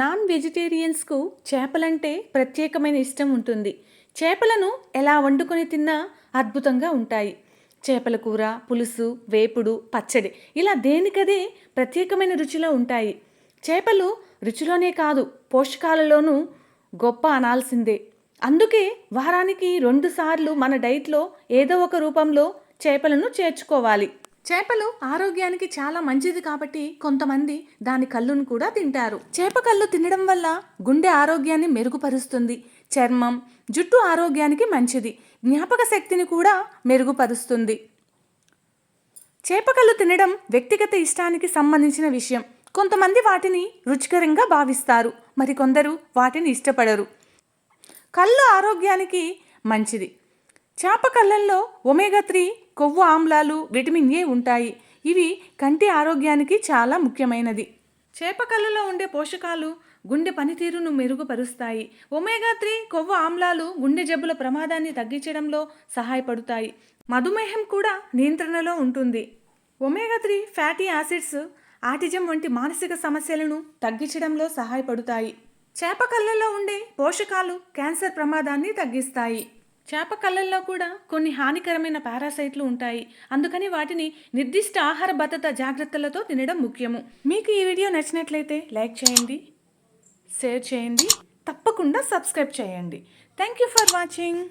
Non వెజిటేరియన్స్కు చేపలంటే ప్రత్యేకమైన ఇష్టం ఉంటుంది. చేపలను ఎలా వండుకొని తిన్నా అద్భుతంగా ఉంటాయి. చేపల కూర పులుసు వేపుడు పచ్చడి ఇలా దేనికదే ప్రత్యేకమైన రుచిలో ఉంటాయి. చేపలు రుచిలోనే కాదు పోషకాలలోనూ గొప్ప అనాల్సిందే. అందుకే వారానికి రెండుసార్లు మన డైట్లో ఏదో ఒక రూపంలో చేపలను చేర్చుకోవాలి. చేపలు ఆరోగ్యానికి చాలా మంచిది కాబట్టి కొంతమంది దాని కళ్ళును కూడా తింటారు. చేప కళ్ళు తినడం వల్ల గుండె ఆరోగ్యాన్ని మెరుగుపరుస్తుంది. చర్మం జుట్టు ఆరోగ్యానికి మంచిది. జ్ఞాపక శక్తిని కూడా మెరుగుపరుస్తుంది. చేపకళ్ళు తినడం వ్యక్తిగత ఇష్టానికి సంబంధించిన విషయం. కొంతమంది వాటిని రుచికరంగా భావిస్తారు. మరికొందరు వాటిని ఇష్టపడరు. కళ్ళు ఆరోగ్యానికి మంచిది. చేప కళ్ళల్లో ఒమేగా త్రీ కొవ్వు ఆమ్లాలు విటమిన్ ఏ ఉంటాయి. ఇవి కంటి ఆరోగ్యానికి చాలా ముఖ్యమైనది. చేప కళ్ళలో ఉండే పోషకాలు గుండె పనితీరును మెరుగుపరుస్తాయి. ఒమేగా త్రీ కొవ్వు ఆమ్లాలు గుండె జబ్బుల ప్రమాదాన్ని తగ్గించడంలో సహాయపడతాయి. మధుమేహం కూడా నియంత్రణలో ఉంటుంది. Omega three fatty acids autism వంటి మానసిక సమస్యలను తగ్గించడంలో సహాయపడతాయి. చేప కళ్ళల్లో ఉండే పోషకాలు క్యాన్సర్ ప్రమాదాన్ని తగ్గిస్తాయి. చేప కళ్ళల్లో కూడా కొన్ని హానికరమైన పారాసైట్లు ఉంటాయి. అందుకని వాటిని నిర్దిష్ట ఆహార భద్రత జాగ్రత్తలతో తినడం ముఖ్యము. మీకు ఈ వీడియో నచ్చినట్లయితే లైక్ చేయండి షేర్ చేయండి తప్పకుండా సబ్స్క్రైబ్ చేయండి. Thank you for watching.